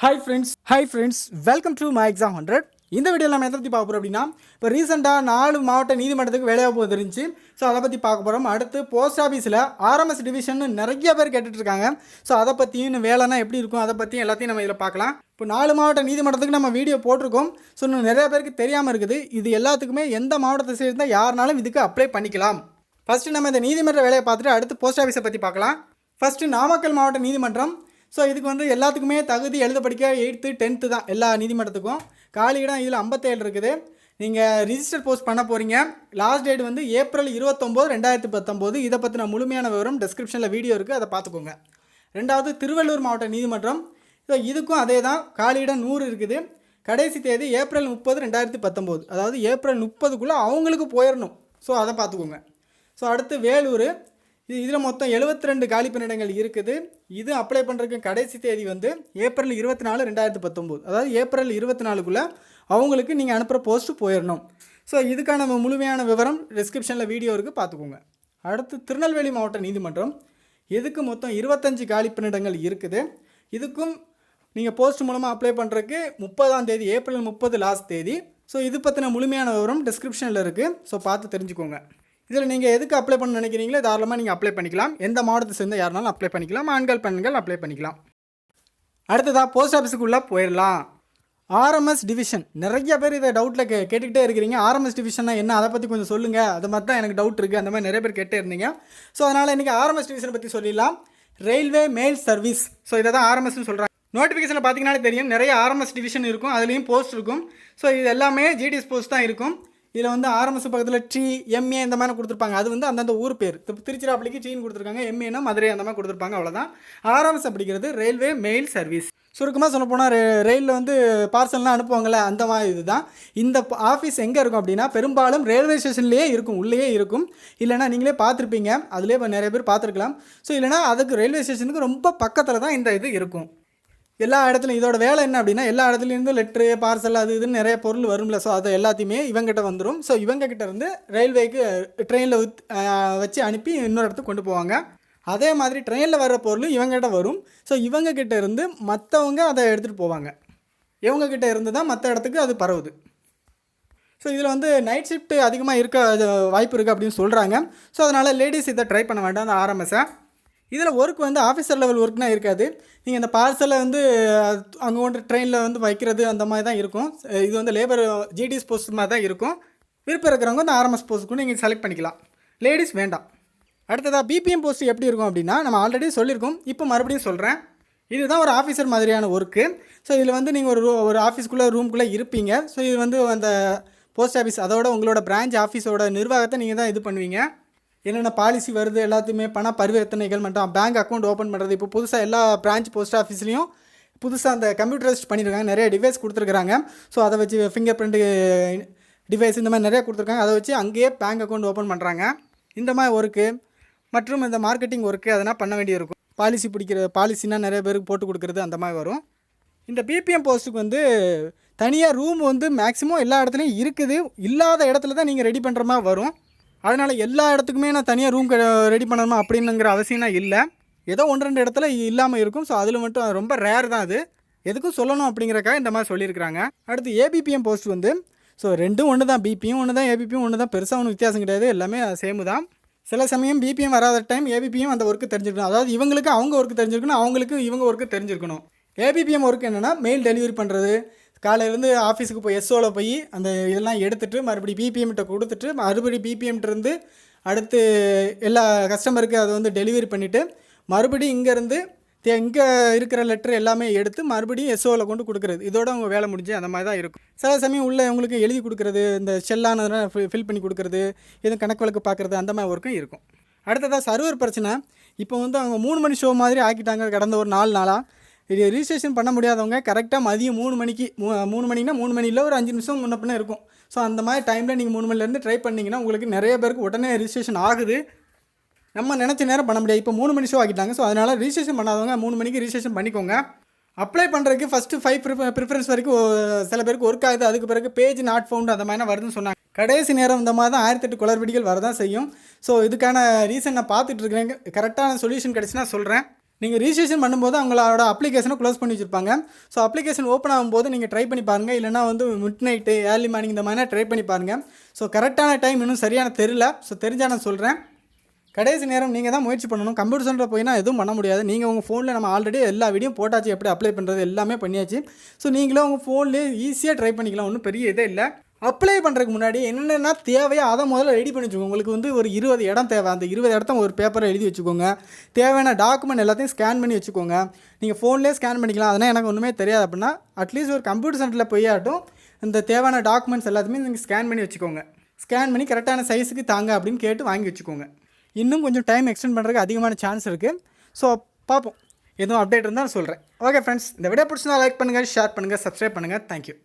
Hi friends hi friends welcome to my exam hundred இந்த வீடியோவில் நம்ம எதை பற்றி பார்க்க போகிறோம் அப்படின்னா இப்போ ரீசெண்டாக நாலு மாவட்ட நீதிமன்றத்துக்கு வேலையாக போகுது இருந்துச்சு ஸோ அதை பற்றி பார்க்க போகிறோம் அடுத்து போஸ்ட் ஆஃபீஸில் ஆர்எம்எஸ் டிவிஷன் நிறைய பேர் கேட்டுட்ருக்காங்க. ஸோ அதை பற்றியும் வேலைனா எப்படி இருக்கும் அதை பற்றியும் எல்லாத்தையும் நம்ம இதில் பார்க்கலாம். இப்போ நாலு மாவட்ட நீதிமன்றத்துக்கு நம்ம வீடியோ போட்டிருக்கோம். ஸோ இன்னும் நிறைய பேருக்கு தெரியாமல் இருக்குது. இது எல்லாத்துக்குமே எந்த மாவட்டத்தை சேர்ந்தால் யாருனாலும் இதுக்கு அப்ளை பண்ணிக்கலாம். ஃபஸ்ட்டு நம்ம இந்த நீதிமன்ற வேலையை பார்த்துட்டு அடுத்து போஸ்ட் ஆஃபீஸை பற்றி பார்க்கலாம். ஃபஸ்ட்டு நாமக்கல் மாவட்ட நீதிமன்றம் ஸோ இதுக்கு வந்து எல்லாத்துக்குமே தகுதி எழுத படிக்க எயித்து டென்த்து தான் எல்லா நீதிமன்றத்துக்கும். காலி இடம் இதில் ஐம்பத்தேழு இருக்குது. நீங்கள் ரிஜிஸ்டர் போஸ்ட் பண்ண போகிறீங்க லாஸ்ட் டேட் வந்து ஏப்ரல் இருபத்தொம்போது ரெண்டாயிரத்தி பத்தொம்போது. இதை பற்றின முழுமையான விவரம் டிஸ்கிரிப்ஷனில் வீடியோ இருக்குது அதை பார்த்துக்கோங்க. ரெண்டாவது திருவள்ளூர் மாவட்ட நீதிமன்றம். ஸோ இதுக்கும் அதே தான். காலியிடம் நூறு இருக்குது. கடைசி தேதி ஏப்ரல் முப்பது ரெண்டாயிரத்தி பத்தொம்போது. அதாவது ஏப்ரல் முப்பதுக்குள்ளே அவங்களுக்கு போயிடணும் ஸோ அதை பார்த்துக்கோங்க. ஸோ அடுத்து வேலூர். இது இதில் மொத்தம் 72 ரெண்டு காலி பணியிடங்கள் இருக்குது. இது அப்ளை பண்ணுறதுக்கு கடைசி தேதி வந்து ஏப்ரல் இருபத்தி நாலு ரெண்டாயிரத்து பத்தொம்போது. அதாவது ஏப்ரல் இருபத்தி நாலுக்குள்ளே அவங்களுக்கு நீங்கள் அனுப்புகிற போஸ்ட்டு போயிடணும் ஸோ இதுக்கான முழுமையான விவரம் டிஸ்கிரிப்ஷனில் வீடியோ இருக்குது பார்த்துக்கோங்க அடுத்து திருநெல்வேலி மாவட்ட நீதிமன்றம். இதுக்கு மொத்தம் இருபத்தஞ்சி காலி பணியிடங்கள் இருக்குது? இதுக்கும் நீங்கள் போஸ்ட் மூலமாக அப்ளை பண்ணுறதுக்கு முப்பதாம் தேதி ஏப்ரல் முப்பது லாஸ்ட் தேதி. ஸோ இது பற்றின முழுமையான விவரம் டிஸ்கிரிப்ஷனில் இருக்குது ஸோ பார்த்து தெரிஞ்சுக்கோங்க. இதில் நீங்கள் எதுக்கு அப்ளை பண்ண நினைக்கிறீங்களோ தாராளமாக நீங்கள் அப்ளை பண்ணிக்கலாம். எந்த மாவட்டத்தை சேர்ந்த யாருனாலும் அப்ளை பண்ணிக்கலாம். ஆண்கள் பெண்கள் அப்ளை பண்ணிக்கலாம். அடுத்ததாக போஸ்ட் ஆஃபீஸுக்குள்ளே போயிடலாம். ஆர்எம்எஸ் டிவிஷன் நிறைய பேர் இதை டவுட்டில் கே கேட்டுக்கிட்டே இருக்கிறீங்க. ஆர்எம்எஸ் டிவிஷன்னா என்ன? அதை பற்றி கொஞ்சம் சொல்லுங்கள் அது மாதிரி தான் எனக்கு டவுட் இருக்குது அந்த மாதிரி நிறைய பேர் கேட்டே இருந்தீங்க. ஸோ அதனால் இன்றைக்கி ஆர்எம்எஸ் டிவிஷனை பற்றி சொல்லிடலாம். ரயில்வே மெயில் சர்வீஸ் ஸோ இதை தான் ஆர்எம்எஸ்னு சொல்கிறாங்க நோட்டிஃபிகேஷனில் பார்த்தீங்கன்னாலே தெரியும். நிறைய ஆர்எம்எஸ் டிவிஷன் இருக்கும். அதுலேயும் போஸ்ட் இருக்கும். ஸோ இது எல்லாமே ஜிடிஎஸ் போஸ்ட் தான் இருக்கும். இதில் வந்து ஆர்எம்எஸ் பக்கத்தில் டி எம்ஏ இந்த மாதிரி கொடுத்துருப்பாங்க. அது வந்து அந்தந்த ஊர் பேர். இப்போ திருச்சிராப்பள்ளிக்கு டீன்னு கொடுத்துருக்காங்க. எம்ஏனா மதுரை அந்த மாதிரி கொடுத்துருப்பாங்க. அவ்வளோதான் ஆர்எம்எஸ் அப்படிங்கிறது ரயில்வே மெயில் சர்வீஸ் சுருக்கமாக சொல்ல போனால் ரயிலில் வந்து பார்சல்லாம் அனுப்புவாங்கள்ல அந்த மாதிரி இதுதான். இந்த ஆஃபீஸ் எங்கே இருக்கும் அப்படின்னா பெரும்பாலும் ரயில்வே ஸ்டேஷன்லேயே இருக்கும். உள்ளேயே இருக்கும். இல்லைனா நீங்களே பார்த்துருப்பீங்க. அதுலேயே இப்போ நிறைய பேர் பார்த்துருக்கலாம். ஸோ இல்லைனா அதுக்கு ரயில்வே ஸ்டேஷனுக்கு ரொம்ப பக்கத்தில் தான் இந்த இது இருக்கும். எல்லா இடத்துலையும் இதோட வேலை என்ன அப்படின்னா எல்லா இடத்துலேருந்து லெட்ரு பார்சல் அது இதுன்னு நிறைய பொருள் வரும்ல. ஸோ அது எல்லாத்தையுமே இவங்ககிட்ட வந்துடும் ஸோ இவங்ககிட்ட இருந்து ரயில்வேக்கு ட்ரெயினில் uh, uh, வச்சு அனுப்பி இன்னொரு இடத்துக்கு கொண்டு போவாங்க. அதே மாதிரி ட்ரெயினில் வர்ற பொருள் இவங்ககிட்ட வரும். ஸோ இவங்ககிட்ட இருந்து மற்றவங்க அதை எடுத்துகிட்டு போவாங்க. இவங்ககிட்ட இருந்து தான் மற்ற இடத்துக்கு அது பரவுது. ஸோ இதில் வந்து நைட் ஷிஃப்ட் அதிகமாக இருக்க அது வாய்ப்பு இருக்குது அப்படின்னு சொல்கிறாங்க ஸோ அதனால் லேடிஸ் இதை ட்ரை பண்ண வேண்டாம் அந்த ஆர்எம்எஸை இதில் ஒர்க் வந்து ஆஃபீஸர் லெவல் ஒர்க்னால் இருக்காது. நீங்கள் இந்த பார்சலை வந்து அங்கே கொண்டு ட்ரெயினில் வந்து வைக்கிறது அந்த மாதிரி தான் இருக்கும். இது வந்து லேபர் ஜிடிஎஸ் போஸ்ட் மாதிரி தான் இருக்கும். விருப்பம் இருக்கிறவங்க அந்த ஆர்எம்எஸ் போஸ்ட்டுக்கும் நீங்கள் செலக்ட் பண்ணிக்கலாம். லேடிஸ் வேண்டாம். அடுத்ததாக பிபிஎம் போஸ்ட் எப்படி இருக்கும் அப்படின்னா நம்ம ஆல்ரெடி சொல்லியிருக்கோம். இப்போ மறுபடியும் சொல்கிறேன் இதுதான் ஒரு ஆஃபீஸர் மாதிரியான ஒர்க்கு ஸோ இதில் வந்து நீங்கள் ஒரு ரூ- ஒரு ஆஃபீஸ்க்குள்ளே ரூம்குள்ளே இருப்பீங்க. ஸோ இது வந்து அந்த போஸ்ட் ஆஃபீஸ் அதோட உங்களோட பிரான்ச் ஆஃபீஸோட நிர்வாகத்தை நீங்கள் தான் இது பண்ணுவீங்க. என்னென்ன பாலிசி வருது எல்லாத்தையுமே பண பரிவர்த்தனைகள் மட்டும் பேங்க் அக்கௌண்ட் ஓப்பன் பண்ணுறது இப்போ புதுசாக எல்லா பிரான்ச் போஸ்ட் ஆஃபீஸ்லேயும் புதுசாக அந்த கம்ப்யூட்டரைஸ்ட் பண்ணியிருக்காங்க நிறைய டிவைஸ் கொடுத்துருக்குறாங்க. ஸோ அதை வச்சு ஃபிங்கர் பிரிண்ட்டு டிவைஸ் இந்த மாதிரி நிறைய கொடுத்துருக்காங்க. அதை வச்சு அங்கேயே பேங்க் அக்கௌண்ட் ஓப்பன் பண்ணுறாங்க இந்த மாதிரி ஒர்க்கு மற்றும் இந்த மார்க்கெட்டிங் ஒர்க்கு அதெல்லாம் பண்ண வேண்டியிருக்கும். பாலிசி பிடிக்கிற பாலிசினா நிறைய பேருக்கு போட்டு கொடுக்குறது அந்த மாதிரி வரும். இந்த பிபிஎம் போஸ்ட்டுக்கு வந்து தனியாக ரூம் வந்து மேக்ஸிமம் எல்லா இடத்துலையும் இருக்குது. இல்லாத இடத்துல தான் நீங்கள் ரெடி பண்ணுற மாதிரி வரும். அதனால் எல்லா இடத்துக்குமே நான் தனியாக ரூம் ரெடி பண்ணணுமா அப்படின்னுங்கிற அவசியம்னா இல்லை. ஏதோ ஒன்று ரெண்டு இடத்துல இல்லாமல் இருக்கும். ஸோ அதில் மட்டும் ரொம்ப ரேர் தான் அது. எதுக்கும் சொல்லணும் அப்படிங்கிறக்காக இந்த மாதிரி சொல்லியிருக்கிறாங்க. அடுத்து ஏபிபிஎம் போஸ்ட் வந்து ஸோ ரெண்டும் ஒன்று தான் பிபியும் ஒன்று தான் ஏபிபியும் ஒன்று தான் பெருசாக ஒன்றும் வித்தியாசம் கிடையாது. எல்லாமே சேமு தான். சில சமயம் பிபிஎம் வராத டைம் ஏபிபியும் அந்த ஒர்க்கு தெரிஞ்சிருக்கணும். அதாவது இவங்களுக்கு அவங்க ஒர்க்கு தெரிஞ்சிருக்கணும் அவங்களுக்கு இவங்க ஒர்க்கு தெரிஞ்சிருக்கணும். ஏபிபிஎம் ஒர்க் என்னென்னா மெயில் டெலிவரி பண்ணுறது காலையிலேருந்து ஆஃபீஸுக்கு போய் எஸ்ஓவில் போய் அந்த இதெல்லாம் எடுத்துகிட்டு மறுபடி பிபிஎம்கிட்ட கொடுத்துட்டு மறுபடி பிபிஎம்கிட்ட இருந்து அடுத்து எல்லா கஸ்டமருக்கு அதை வந்து டெலிவரி பண்ணிவிட்டு மறுபடியும் இங்கேருந்து இங்கே இருக்கிற லெட்டர் எல்லாமே எடுத்து மறுபடியும் எஸ்ஓவில் கொண்டு கொடுக்குறது. இதோட அவங்க வேலை முடிஞ்சு அந்த மாதிரி தான் இருக்கும். சில சமயம் உள்ள உங்களுக்கு எழுதி கொடுக்குறது இந்த ஷெல்லானதெல்லாம் ஃபில் பண்ணி கொடுக்குறது எதுவும் கணக்கு வழக்கு பார்க்குறது அந்த மாதிரி ஒர்க்கும் இருக்கும். அடுத்ததாக சர்வர் பிரச்சனை. இப்போ வந்து அவங்க மூணு மணி ஷோ மாதிரி ஆக்கிட்டாங்க கடந்த ஒரு நாலு நாளாக இது ரிஜிஸ்ட்ரேஷன் பண்ண முடியாதவங்க கரெக்டாக மதியம் மூணு மணிக்கு மூ மூணு மணினா மூணு மணியில் ஒரு அஞ்சு நிமிஷம் முன்ன பின்ன இருக்கும். ஸோ அந்த மாதிரி டைமில் நீங்கள் மூணு மணிலேருந்து ட்ரை பண்ணிங்கன்னா உங்களுக்கு நிறைய பேருக்கு உடனே ரிஜிஸ்ட்ரேஷன் ஆகுது. நம்ம நினச்ச நேரம் பண்ண முடியாது. இப்போ மூணு மணி ஷோ ஆகிட்டாங்க ஸோ அதனால் ரிஜிஸ்ட்ரேஷன் பண்ணாதவங்க மூணு மணிக்கு ரிஜிஸ்ட்ரேஷன் பண்ணிக்கோங்க. அப்ளை பண்ணுறதுக்கு ஃபஸ்ட்டு ஃபைவ் ப்ரிஃபரன்ஸ் வரைக்கும் சில பேருக்கு ஒர்க் ஆகுது. அதுக்கு பிறகு பேஜ் நாட் ஃபவுண்ட் அந்த மாதிரிலாம் வருதுன்னு சொன்னாங்க. கடைசி நேரம் இந்த மாதிரி தான் ஆயிரத்தெட்டு குளறுபடிகள் வரதான் செய்யும். ஸோ இதுக்கான ரீசன் நான் பார்த்துட்டு இருக்கிறேன். கரெக்டான சொல்யூஷன் கிடச்சுன்னா சொல்கிறேன் நீங்கள் ரிஜிஸ்ட்ரேஷன் பண்ணும்போது அவங்களோட அப்ளிகேஷனை க்ளோஸ் பண்ணி வச்சுருப்பாங்க. ஸோ அப்ளிகேஷன் ஓப்பன் ஆகும்போது நீங்கள் ட்ரை பண்ணி பாருங்கள் இல்லைனா வந்து மிட் நைட்டு ஏர்லி மார்னிங் இந்த மாதிரிலாம் ட்ரை பண்ணி பாருங்கள் ஸோ கரெக்டான டைம் இன்னும் சரியான தெரில ஸோ தெரிஞ்சால் நான் சொல்கிறேன் கடைசி நேரம் நீங்கள் தான் முயற்சி பண்ணணும். கம்ப்யூட்டர் சென்டர் போயினா எதுவும் பண்ண முடியாது. நீங்கள் உங்கள் ஃபோனில் நம்ம ஆல்ரெடி எல்லா வீடியோ போட்டாச்சு. எப்படி அப்ளை பண்ணுறது எல்லாமே பண்ணியாச்சு. ஸோ நீங்களே உங்கள் ஃபோன்லேயே ஈஸியாக ட்ரை பண்ணிக்கலாம். ஒன்றும் பெரிய இதே இல்லை. அப்ளை பண்ணுறதுக்கு முன்னாடி என்னென்ன தேவையோ அதை முதல்ல ரெடி பண்ணி வச்சுக்கோங்க. உங்களுக்கு வந்து ஒரு இருபது இடம் தேவை. அந்த இருபது இடத்த ஒரு பேப்பரை எழுதி வச்சுக்கோங்க. தேவையான டாக்குமெண்ட் எல்லாத்தையும் ஸ்கேன் பண்ணி வச்சுக்கோங்க. நீங்கள் ஃபோன்லேயே ஸ்கேன் பண்ணிக்கலாம். அதனால் எனக்கு ஒன்றுமே தெரியாது அப்படின்னா அட்லீஸ்ட் ஒரு கம்ப்யூட்டர் சென்டரில் போயாட்டும் இந்த தேவையான டாக்குமெண்ட்ஸ் எல்லாத்தையுமே நீங்கள் ஸ்கேன் பண்ணி வச்சுக்கோங்க. ஸ்கேன் பண்ணி கரெக்டான சைஸுக்கு தாங்க அப்படின்னு கேட்டு வாங்கி வச்சுக்கோங்க. இன்னும் கொஞ்சம் டைம் எக்ஸ்டெண்ட் பண்ணுறதுக்கு அதிகமான சான்ஸ் இருக்குது ஸோ பார்ப்போம். எதுவும் அப்டேட் இருந்தால் சொல்கிறேன் ஓகே ஃப்ரெண்ட்ஸ் இந்த வீடியோ பிடிச்சிருந்தா லைக் பண்ணுங்கள் ஷேர் பண்ணுங்கள் சப்ஸ்கிரைப் பண்ணுங்கள் தேங்க்யூ